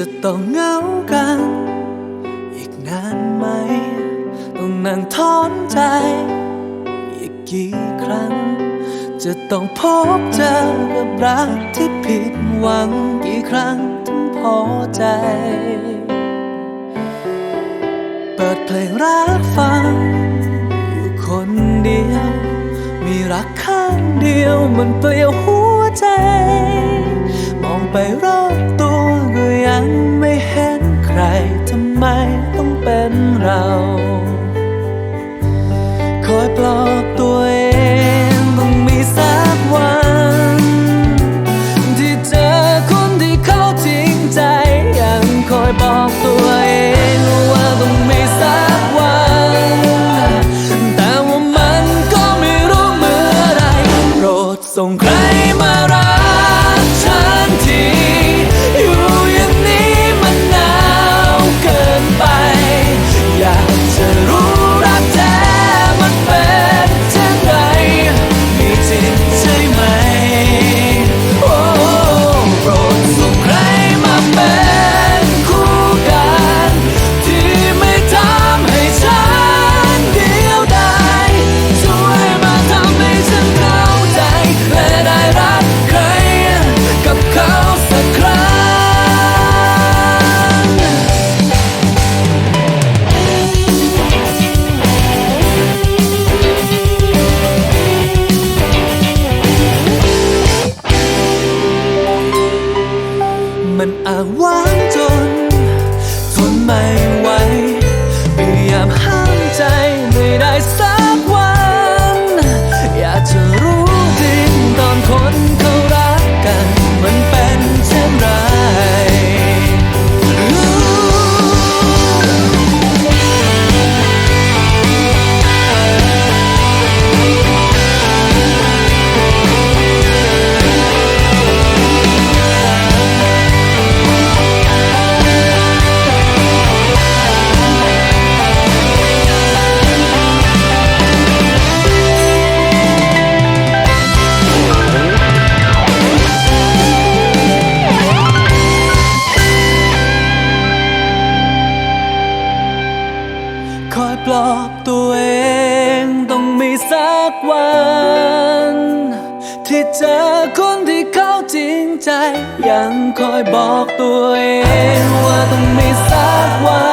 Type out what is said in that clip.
จะต้องเหงากัน อีกนานไหม ต้องนั่งทอนใจ อีกกี่ครั้ง จะต้องพบเจอกับรักที่ผิดหวังกี่ครั้งถึงพอใจ เปิดเพลงรักฟัง อยู่คนเดียว มีรักข้างเดียวมันเปลี่ยวหัวใจ มองไปรอบตัวก็ยัง บอกตัวเองว่าต้องมีสักวัน แต่ว่ามันก็ไม่รู้เมื่อไรโปรดส่งใครมารัก มันอ้างว้างจนทนไม่ อยปลอบตัวเองต้องมีสักวัน ที่เจอคนที่เขาจริงใจ ยังคอยบอกตัวเองว่าต้องมีสักวัน